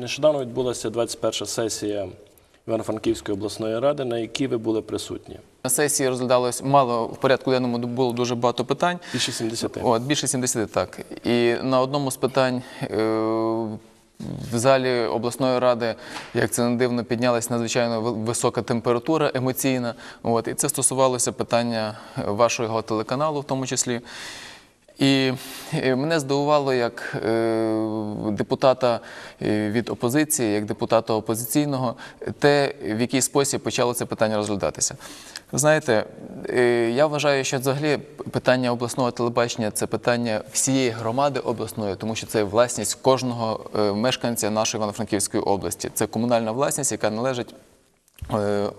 нещодавно відбулася 21 сесія Івано-Франківської обласної ради, на якій ви були присутні. На сесії розглядалось мало в порядку денному було дуже багато питань. Більше 70. От, більше 70, так. І на одному з питань е, в залі обласної ради, як це не дивно, піднялась надзвичайно ви- висока температура емоційна. От, і це стосувалося питання вашого телеканалу, в тому числі. І е, мене здивувало як е, депутата е, від опозиції, як депутата опозиційного, те, в який спосіб почало це питання розглядатися. Знаєте, я вважаю, що взагалі питання обласного телебачення це питання всієї громади обласної, тому що це власність кожного мешканця нашої Івано-Франківської області. Це комунальна власність, яка належить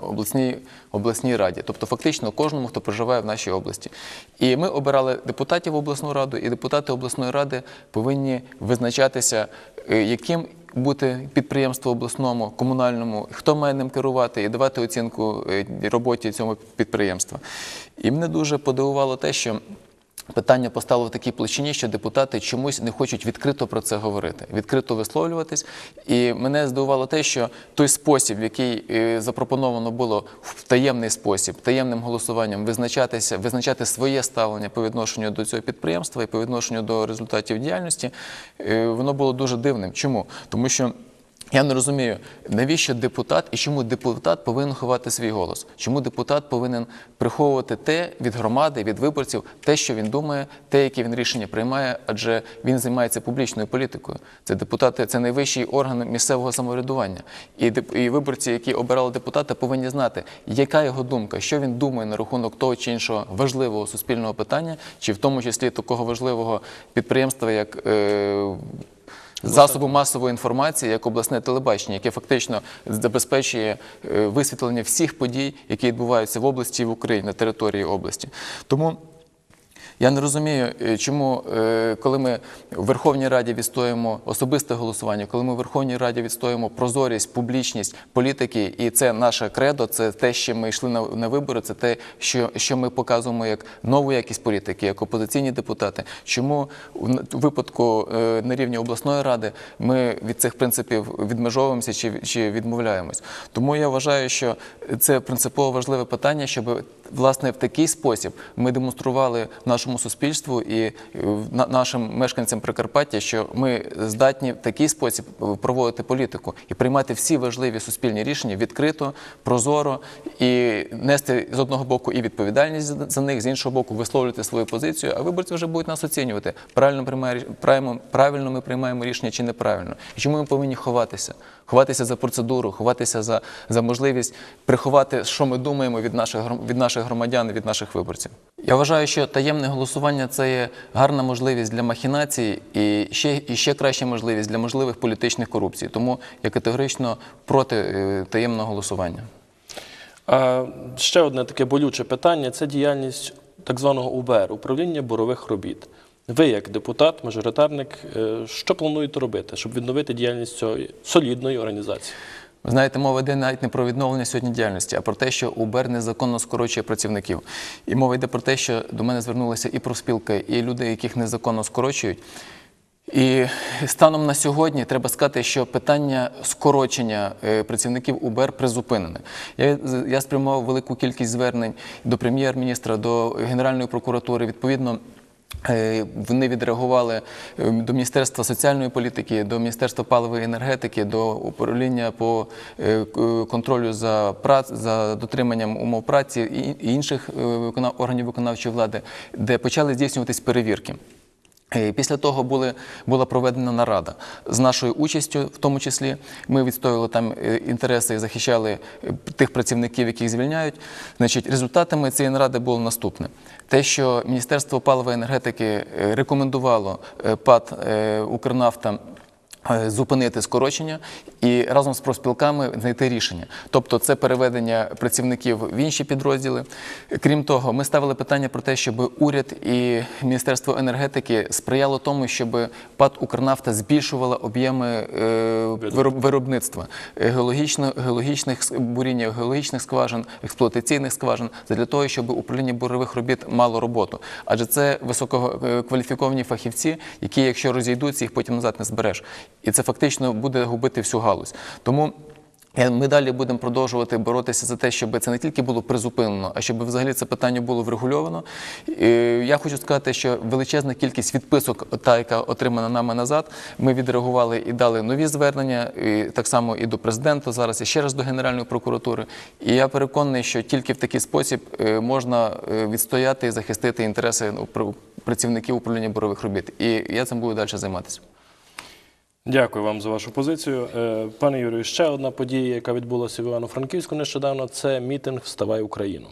обласній, обласній раді, тобто фактично кожному, хто проживає в нашій області. І ми обирали депутатів в обласну раду, і депутати обласної ради повинні визначатися, е, яким бути підприємство обласному, комунальному, хто має ним керувати і давати оцінку е, роботі цьому підприємства. І мене дуже подивувало те, що Питання постало в такій площині, що депутати чомусь не хочуть відкрито про це говорити, відкрито висловлюватись. І мене здивувало те, що той спосіб, який е, запропоновано було в таємний спосіб, таємним голосуванням визначатися, визначати своє ставлення по відношенню до цього підприємства і по відношенню до результатів діяльності, е, воно було дуже дивним. Чому? Тому що. Я не розумію, навіщо депутат і чому депутат повинен ховати свій голос? Чому депутат повинен приховувати те від громади, від виборців, те, що він думає, те, яке він рішення приймає, адже він займається публічною політикою. Це депутати, це найвищий орган місцевого самоврядування. І, і виборці, які обирали депутата, повинні знати, яка його думка, що він думає на рахунок того чи іншого важливого суспільного питання, чи в тому числі такого важливого підприємства, як. Е, засобу масової інформації, як обласне телебачення, яке фактично забезпечує е, висвітлення всіх подій, які відбуваються в області і в Україні на території області. Тому я не розумію, е, чому, е, коли ми в Верховній Раді відстоїмо особисте голосування, коли ми в Верховній Раді відстоїмо прозорість, публічність політики, і це наше кредо, це те, що ми йшли на, вибори, це те, що, що ми показуємо як нову якість політики, як опозиційні депутати. Чому в випадку е, на рівні обласної ради ми від цих принципів відмежовуємося чи, чи відмовляємось? Тому я вважаю, що це принципово важливе питання, щоб власне в такий спосіб ми демонстрували нашому суспільству і е, на- нашим мешканцям Прикарпаття, що ми здатні в такий спосіб е, проводити політику і приймати всі важливі суспільні рішення відкрито, прозоро і нести з одного боку і відповідальність за- них, з іншого боку, висловлювати свою позицію. А виборці вже будуть нас оцінювати. Правильно приймає правильно, правильно ми приймаємо рішення чи неправильно. І чому ми повинні ховатися? Ховатися за процедуру, ховатися за, за можливість приховати, що ми думаємо від наших від наших громадян, від наших виборців. Я вважаю, що таємне голосування це є гарна можливість для махінації і ще, і ще краща можливість для можливих політичних корупцій. Тому я категорично проти е, таємного голосування. А ще одне таке болюче питання це діяльність так званого УБР управління бурових робіт. Ви, як депутат, мажоритарник, е, що плануєте робити, щоб відновити діяльність цієї солідної організації? Ви знаєте, мова йде навіть не про відновлення сьогодні діяльності, а про те, що УБЕР незаконно скорочує працівників. І мова йде про те, що до мене звернулися і профспілки, і люди, яких незаконно скорочують. І станом на сьогодні треба сказати, що питання скорочення е, працівників УБР призупинене. Я, я спрямував велику кількість звернень до прем'єр-міністра, до Генеральної прокуратури. Відповідно, Вони відреагували е, до Міністерства соціальної політики, до Міністерства паливої енергетики, до управління по е, контролю за прац, за дотриманням умов праці і інших е, органів виконавчої влади, де почали здійснюватись перевірки. Е, Після того були, була проведена нарада з нашою участю, в тому числі. Ми відстоювали там е, інтереси і захищали е, тих працівників, яких звільняють. Значить, результатами цієї наради було наступне: те, що Міністерство паливої енергетики рекомендувало ПАД Укрнафта. Е, Зупинити скорочення і разом з профспілками знайти рішення. Тобто, це переведення працівників в інші підрозділи. Крім того, ми ставили питання про те, щоб уряд і Міністерство енергетики сприяло тому, щоб ПАД Укрнафта збільшувала об'єми е, виробництва е, геологічно, геологічних буріння, геологічних скважин, експлуатаційних скважин, для того, щоб управління бурових робіт мало роботу. Адже це висококваліфіковані фахівці, які, якщо розійдуться, їх потім назад не збереш. І це фактично буде губити всю галузь. Тому Е, Ми далі будемо продовжувати боротися за те, щоб це не тільки було призупинено, а щоб взагалі це питання було врегульовано. Е, Я хочу сказати, що величезна кількість відписок, та яка отримана нами назад, ми відреагували і дали нові звернення, і так само і до президента зараз, і ще раз до Генеральної прокуратури. І я переконаний, що тільки в такий спосіб е, можна е, відстояти і захистити інтереси ну, працівників управління борових робіт. І я цим буду далі займатися. Дякую вам за вашу позицію. Е, Пане Юрію, ще одна подія, яка відбулася в Івано-Франківську нещодавно, це мітинг Вставай Україну.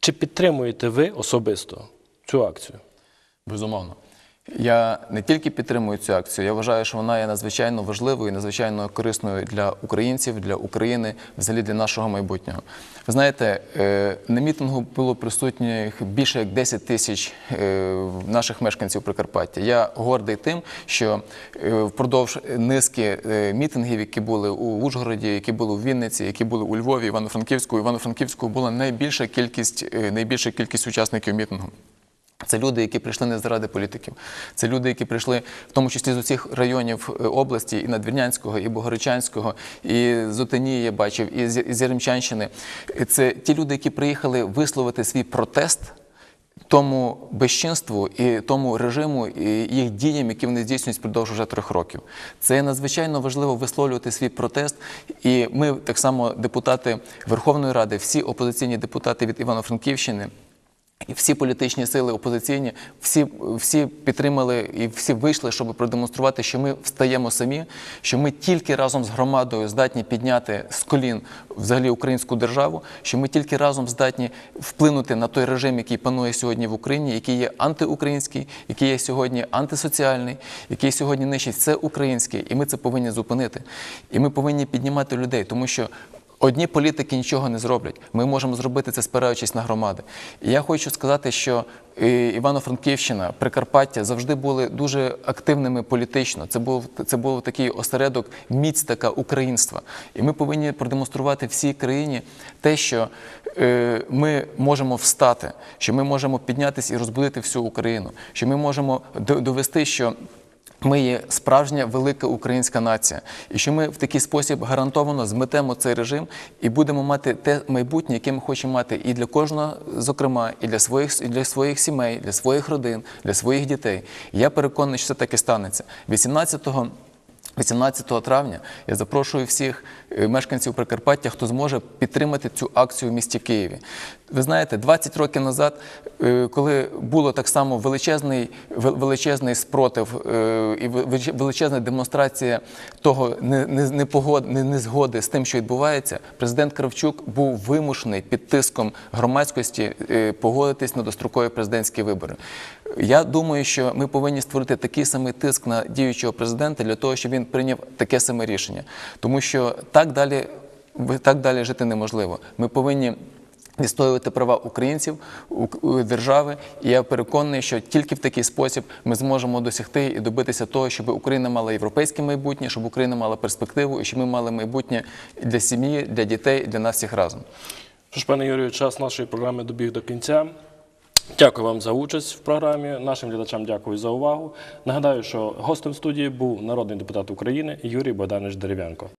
Чи підтримуєте ви особисто цю акцію? Безумовно. Я не тільки підтримую цю акцію, я вважаю, що вона є надзвичайно важливою і надзвичайно корисною для українців, для України, взагалі для нашого майбутнього. Ви знаєте, е, на мітингу було присутніх більше як 10 тисяч е, наших мешканців Прикарпаття. Я гордий тим, що е, впродовж низки мітингів, які були у Ужгороді, які були у Вінниці, які були у Львові, Івано-Франківську, Івано-Франківську була найбільша кількість, найбільша кількість учасників мітингу. Це люди, які прийшли не заради політиків. Це люди, які прийшли в тому числі з усіх районів е, області, і Надвірнянського, і Богородчанського, і з я бачив, і з Яремчанщини. Це ті люди, які приїхали висловити свій протест тому безчинству і тому режиму, і їх діям, які вони здійснюють впродовж вже трьох років. Це надзвичайно важливо висловлювати свій протест. І ми, так само, депутати Верховної Ради, всі опозиційні депутати від Івано-Франківщини. І всі політичні сили опозиційні, всі, всі підтримали і всі вийшли, щоб продемонструвати, що ми встаємо самі, що ми тільки разом з громадою здатні підняти з колін взагалі українську державу, що ми тільки разом здатні вплинути на той режим, який панує сьогодні в Україні, який є антиукраїнський, який є сьогодні антисоціальний, який сьогодні нищить все українське, і ми це повинні зупинити. І ми повинні піднімати людей, тому що Одні політики нічого не зроблять. Ми можемо зробити це спираючись на громади. І я хочу сказати, що е, Івано-Франківщина, Прикарпаття завжди були дуже активними політично. Це був це був такий осередок міць така українства. І ми повинні продемонструвати всій країні те, що е, ми можемо встати, що ми можемо піднятися і розбудити всю Україну, що ми можемо довести, що. Ми є справжня велика українська нація, і що ми в такий спосіб гарантовано зметемо цей режим і будемо мати те майбутнє, яке ми хочемо мати і для кожного, зокрема, і для своїх і для своїх сімей, для своїх родин, для своїх дітей. Я переконаний, що це так і станеться. 18 18 травня я запрошую всіх мешканців Прикарпаття, хто зможе підтримати цю акцію в місті Києві. Ви знаєте, 20 років назад, е, коли було так само величезний, величезний спротив е, і величезна демонстрація того незгоди з тим, що відбувається, президент Кравчук був вимушений під тиском громадськості е, погодитись на дострокові президентські вибори. Я думаю, що ми повинні створити такий самий тиск на діючого президента для того, щоб він прийняв таке саме рішення. Тому що так далі, так далі жити неможливо. Ми повинні відстоювати права українців, держави. І я переконаний, що тільки в такий спосіб ми зможемо досягти і добитися того, щоб Україна мала європейське майбутнє, щоб Україна мала перспективу, і щоб ми мали майбутнє для сім'ї, для дітей, для нас всіх разом. Що ж, пане Юрію, час нашої програми добіг до кінця. Дякую вам за участь в програмі. Нашим глядачам дякую за увагу. Нагадаю, що гостем студії був народний депутат України Юрій Богданович Дерев'янко.